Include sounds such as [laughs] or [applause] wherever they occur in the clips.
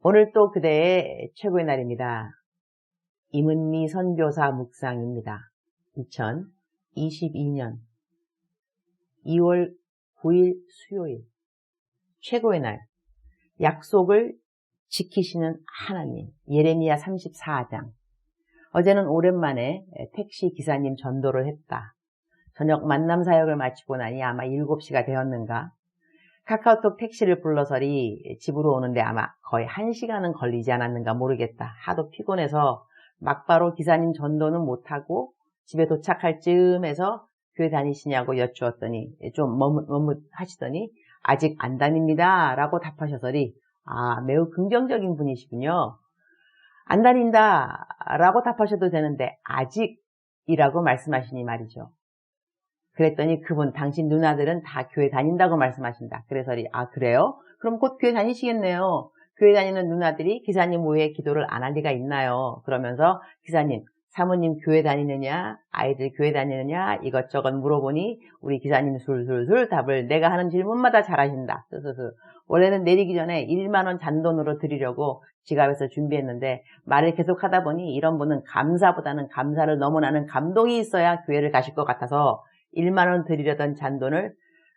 오늘 또 그대의 최고의 날입니다. 임은미 선교사 묵상입니다. 2022년 2월 9일 수요일 최고의 날 약속을 지키시는 하나님 예레미야 34장 어제는 오랜만에 택시 기사님 전도를 했다. 저녁 만남 사역을 마치고 나니 아마 7시가 되었는가 카카오톡 택시를 불러서리 집으로 오는데 아마 거의 1시간은 걸리지 않았는가 모르겠다. 하도 피곤해서 막바로 기사님 전도는 못하고 집에 도착할 즈음에서 교회 다니시냐고 여쭈었더니 좀 머뭇머뭇하시더니 아직 안 다닙니다 라고 답하셔서리 아 매우 긍정적인 분이시군요. 안 다닌다 라고 답하셔도 되는데 아직 이라고 말씀하시니 말이죠. 그랬더니 그분 당신 누나들은 다 교회 다닌다고 말씀하신다. 그래서리 아 그래요? 그럼 곧 교회 다니시겠네요. 교회 다니는 누나들이 기사님 외에 기도를 안 할 리가 있나요? 그러면서 기사님 사모님 교회 다니느냐 아이들 교회 다니느냐 이것저것 물어보니 우리 기사님 술술술 답을 내가 하는 질문마다 잘하신다. 스스스. 원래는 내리기 전에 1만 원 잔돈으로 드리려고 지갑에서 준비했는데 말을 계속하다 보니 이런 분은 감사보다는 감사를 넘어나는 감동이 있어야 교회를 가실 것 같아서 1만원 드리려던 잔돈을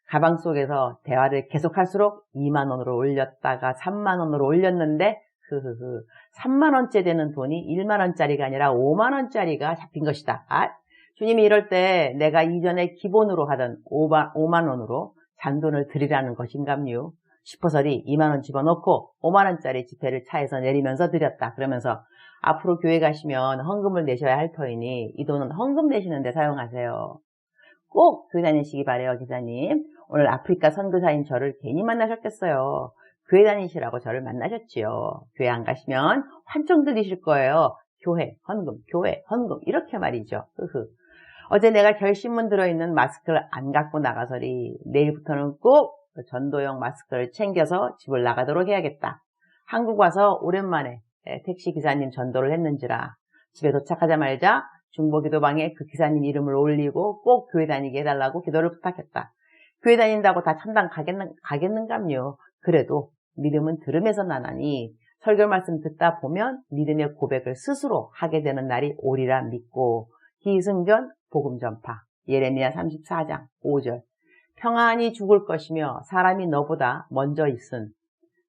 가방 속에서 대화를 계속할수록 2만원으로 올렸다가 3만원으로 올렸는데 흐흐흐 3만원째 되는 돈이 1만원짜리가 아니라 5만원짜리가 잡힌 것이다. 아, 주님이 이럴 때 내가 이전에 기본으로 하던 5만, 5만원으로 잔돈을 드리라는 것인감요 싶어서리 2만원 집어넣고 5만원짜리 지폐를 차에서 내리면서 드렸다. 그러면서 앞으로 교회 가시면 헌금을 내셔야 할 터이니 이 돈은 헌금 내시는 데 사용하세요. 꼭 교회 다니시기 바래요, 기사님. 오늘 아프리카 선교사인 저를 괜히 만나셨겠어요. 교회 다니시라고 저를 만나셨지요. 교회 안 가시면 환청 들리실 거예요. 교회, 헌금, 교회, 헌금 이렇게 말이죠. 흐흐. 어제 내가 결심문 들어있는 마스크를 안 갖고 나가서리 내일부터는 꼭 전도용 마스크를 챙겨서 집을 나가도록 해야겠다. 한국 와서 오랜만에 택시 기사님 전도를 했는지라 집에 도착하자마자 중보기도방에 그 기사님 이름을 올리고 꼭 교회 다니게 해달라고 기도를 부탁했다. 교회 다닌다고 다 천당 가겠는, 가겠는감요. 그래도 믿음은 들음에서 나나니 설교 말씀 듣다 보면 믿음의 고백을 스스로 하게 되는 날이 오리라 믿고 희승전 복음 전파 예레미야 34장 5절 평안히 죽을 것이며 사람이 너보다 먼저 있은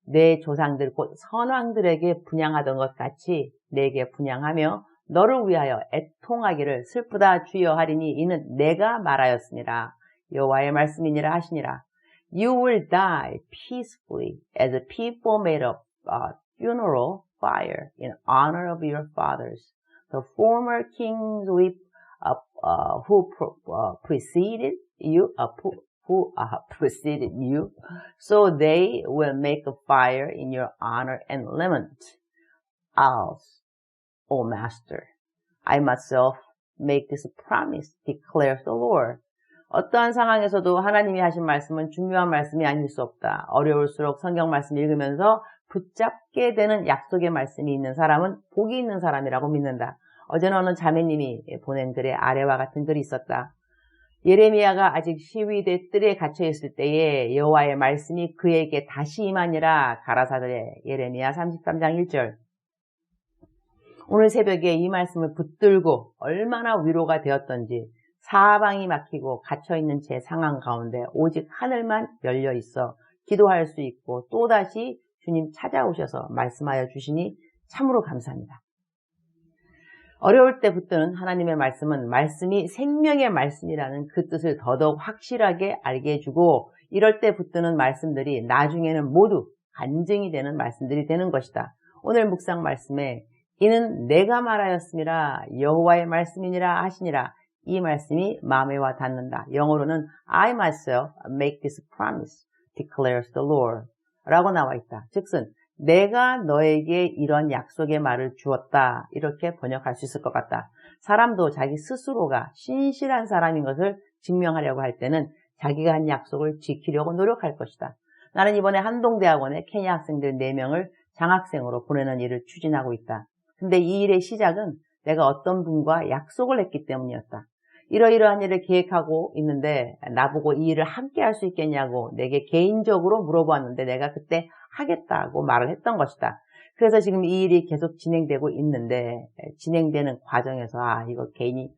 내 조상들 곧 선왕들에게 분양하던 것 같이 내게 분양하며 너를 위하여 애통하기를 슬프다 주여 하리니 이는 내가 말하였습니다. 여호와의 말씀이니라 하시니라. You will die peacefully as a people made a uh, funeral fire in honor of your fathers. The former kings with, uh, uh, who uh, preceded you, uh, who [laughs] preceded you, so they will make a fire in your honor and lament. Else O Master, I myself make this promise, declares the Lord. 어떠한 상황에서도 하나님이 하신 말씀은 중요한 말씀이 아닐 수 없다. 어려울수록 성경 말씀 읽으면서 붙잡게 되는 약속의 말씀이 있는 사람은 복이 있는 사람이라고 믿는다. 어제는 어느 자매님이 보낸 글에 아래와 같은 글이 있었다. 예레미야가 아직 시위대 뜰에 갇혀 있을 때에 여호와의 말씀이 그에게 다시 임하니라 가라사대 예레미야 33장 1절 오늘 새벽에 이 말씀을 붙들고 얼마나 위로가 되었던지 사방이 막히고 갇혀있는 제 상황 가운데 오직 하늘만 열려 있어 기도할 수 있고 또다시 주님 찾아오셔서 말씀하여 주시니 참으로 감사합니다. 어려울 때 붙드는 하나님의 말씀은 말씀이 생명의 말씀이라는 그 뜻을 더더욱 확실하게 알게 해주고 이럴 때 붙드는 말씀들이 나중에는 모두 간증이 되는 말씀들이 되는 것이다. 오늘 묵상 말씀에 이는 내가 말하였습니다. 여호와의 말씀이니라 하시니라. 이 말씀이 마음에 와 닿는다. 영어로는 I myself make this promise, declares the Lord. 라고 나와 있다. 즉슨 내가 너에게 이런 약속의 말을 주었다. 이렇게 번역할 수 있을 것 같다. 사람도 자기 스스로가 신실한 사람인 것을 증명하려고 할 때는 자기가 한 약속을 지키려고 노력할 것이다. 나는 이번에 한동대학원에 케냐 학생들 4명을 장학생으로 보내는 일을 추진하고 있다. 근데 이 일의 시작은 내가 어떤 분과 약속을 했기 때문이었다. 이러이러한 일을 계획하고 있는데 나보고 이 일을 함께 할 수 있겠냐고 내게 개인적으로 물어보았는데 내가 그때 하겠다고 말을 했던 것이다. 그래서 지금 이 일이 계속 진행되고 있는데 진행되는 과정에서 아 이거 개인이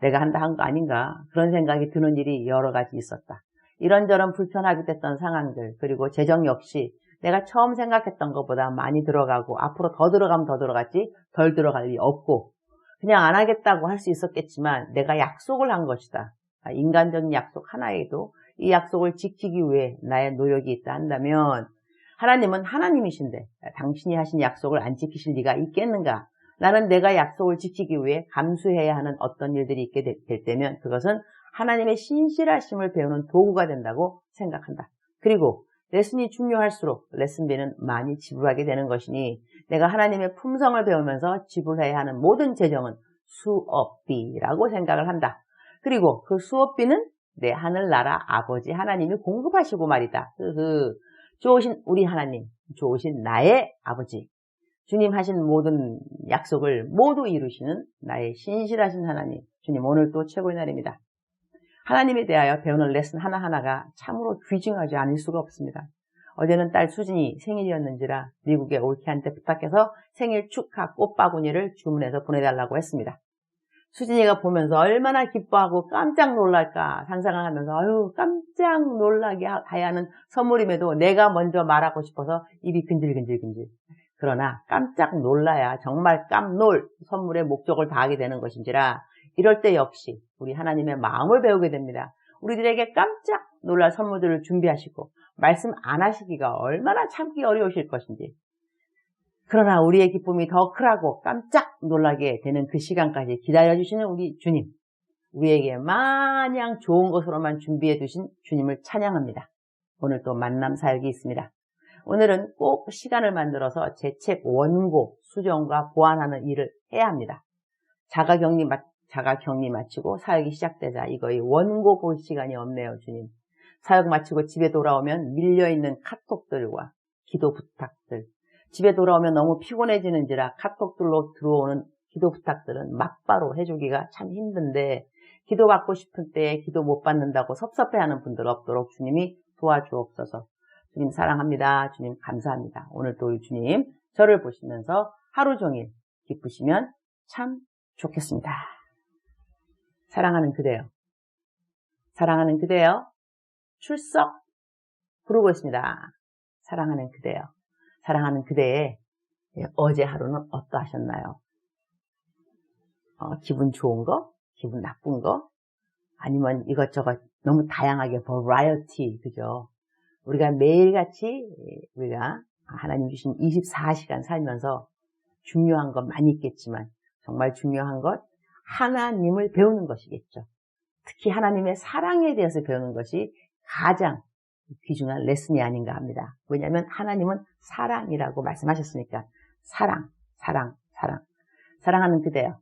내가 한다 한 거 아닌가 그런 생각이 드는 일이 여러 가지 있었다. 이런저런 불편하게 됐던 상황들 그리고 재정 역시 내가 처음 생각했던 것보다 많이 들어가고 앞으로 더 들어가면 더 들어갔지 덜 들어갈 일이 없고 그냥 안 하겠다고 할 수 있었겠지만 내가 약속을 한 것이다. 아, 인간적인 약속 하나에도 이 약속을 지키기 위해 나의 노력이 있다 한다면 하나님은 하나님이신데 당신이 하신 약속을 안 지키실 리가 있겠는가? 나는 내가 약속을 지키기 위해 감수해야 하는 어떤 일들이 있게 될 때면 그것은 하나님의 신실하심을 배우는 도구가 된다고 생각한다. 그리고 레슨이 중요할수록 레슨비는 많이 지불하게 되는 것이니 내가 하나님의 품성을 배우면서 지불해야 하는 모든 재정은 수업비라고 생각을 한다. 그리고 그 수업비는 내 하늘나라 아버지 하나님이 공급하시고 말이다. 흐흐. 좋으신 우리 하나님, 좋으신 나의 아버지. 주님 하신 모든 약속을 모두 이루시는 나의 신실하신 하나님. 주님 오늘 또 최고의 날입니다. 하나님에 대하여 배우는 레슨 하나하나가 참으로 귀중하지 않을 수가 없습니다. 어제는 딸 수진이 생일이었는지라 미국의 올케한테 부탁해서 생일 축하 꽃바구니를 주문해서 보내달라고 했습니다. 수진이가 보면서 얼마나 기뻐하고 깜짝 놀랄까 상상을 하면서 아유 깜짝 놀라게 하야 하는 선물임에도 내가 먼저 말하고 싶어서 입이 근질근질근질 그러나 깜짝 놀라야 정말 깜놀 선물의 목적을 다하게 되는 것인지라 이럴 때 역시 우리 하나님의 마음을 배우게 됩니다. 우리들에게 깜짝 놀랄 선물들을 준비하시고 말씀 안 하시기가 얼마나 참기 어려우실 것인지 그러나 우리의 기쁨이 더 크라고 깜짝 놀라게 되는 그 시간까지 기다려주시는 우리 주님 우리에게 마냥 좋은 것으로만 준비해 두신 주님을 찬양합니다. 오늘 또 만남 사역이 있습니다. 오늘은 꼭 시간을 만들어서 제 책 원고 수정과 보완하는 일을 해야 합니다. 자가격리 자가 격리 마치고 사역이 시작되자 이거의 원고 볼 시간이 없네요, 주님. 사역 마치고 집에 돌아오면 밀려있는 카톡들과 기도 부탁들. 집에 돌아오면 너무 피곤해지는지라 카톡들로 들어오는 기도 부탁들은 막바로 해주기가 참 힘든데 기도 받고 싶은 때에 기도 못 받는다고 섭섭해하는 분들 없도록 주님이 도와주옵소서. 주님 사랑합니다. 주님 감사합니다. 오늘도 주님 저를 보시면서 하루 종일 기쁘시면 참 좋겠습니다. 사랑하는 그대요. 사랑하는 그대요. 출석 부르고 있습니다. 사랑하는 그대요. 사랑하는 그대의 어제 하루는 어떠하셨나요? 어, 기분 좋은 거? 기분 나쁜 거? 아니면 이것저것 너무 다양하게 버라이어티 그죠? 우리가 매일같이 우리가 하나님 주신 24시간 살면서 중요한 것 많이 있겠지만 정말 중요한 것 하나님을 배우는 것이겠죠. 특히 하나님의 사랑에 대해서 배우는 것이 가장 귀중한 레슨이 아닌가 합니다. 왜냐하면 하나님은 사랑이라고 말씀하셨으니까 사랑, 사랑, 사랑. 사랑하는 그대요.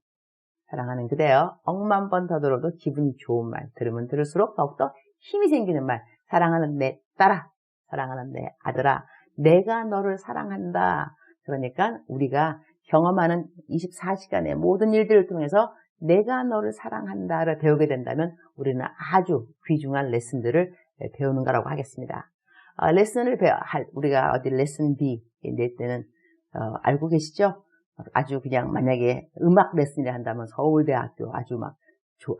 사랑하는 그대요. 억만 번 더 들어도 기분이 좋은 말. 들으면 들을수록 더욱더 힘이 생기는 말. 사랑하는 내 딸아. 사랑하는 내 아들아. 내가 너를 사랑한다. 그러니까 우리가 경험하는 24시간의 모든 일들을 통해서 내가 너를 사랑한다를 배우게 된다면 우리는 아주 귀중한 레슨들을 배우는 거라고 하겠습니다. 어, 레슨을 배워, 우리가 어디 레슨 B 낼 때는 어, 알고 계시죠? 아주 그냥 만약에 음악 레슨을 한다면 서울대학교 아주 막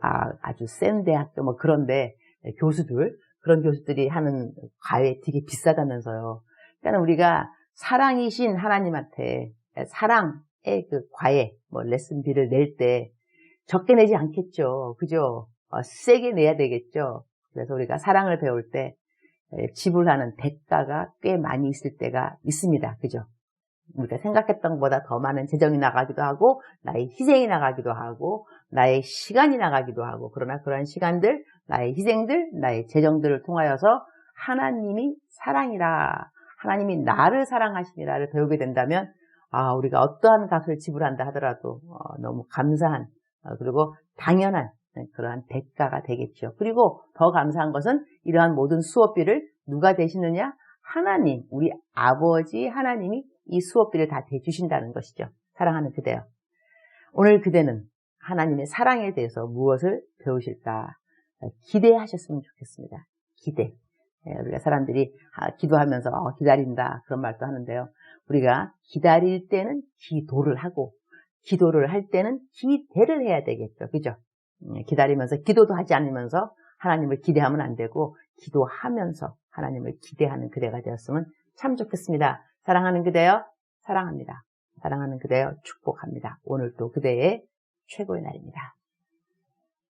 아, 주센 대학교 뭐 그런데 교수들 그런 교수들이 하는 과외 되게 비싸다면서요. 그러니까 우리가 사랑이신 하나님한테 사랑의 그 과외 뭐 레슨 비를 낼 때 적게 내지 않겠죠. 그죠? 어, 세게 내야 되겠죠. 그래서 우리가 사랑을 배울 때 지불하는 대가가 꽤 많이 있을 때가 있습니다. 그죠? 우리가 생각했던 것보다 더 많은 재정이 나가기도 하고, 나의 희생이 나가기도 하고, 나의 시간이 나가기도 하고, 그러나 그런 시간들, 나의 희생들, 나의 재정들을 통하여서 하나님이 사랑이라, 하나님이 나를 사랑하시니라를 배우게 된다면, 아, 우리가 어떠한 값을 지불한다 하더라도 어, 너무 감사한 어, 그리고 당연한 그러한 대가가 되겠죠. 그리고 더 감사한 것은 이러한 모든 수업비를 누가 대시느냐? 하나님, 우리 아버지 하나님이 이 수업비를 다 대주신다는 것이죠. 사랑하는 그대요. 오늘 그대는 하나님의 사랑에 대해서 무엇을 배우실까 기대하셨으면 좋겠습니다. 기대. 예, 우리가 사람들이 아, 기도하면서 어, 기다린다 그런 말도 하는데요. 우리가 기다릴 때는 기도를 하고 기도를 할 때는 기대를 해야 되겠죠. 그죠? 음, 기다리면서 기도도 하지 않으면서 하나님을 기대하면 안 되고 기도하면서 하나님을 기대하는 그대가 되었으면 참 좋겠습니다. 사랑하는 그대여 사랑합니다. 사랑하는 그대여 축복합니다. 오늘도 그대의 최고의 날입니다.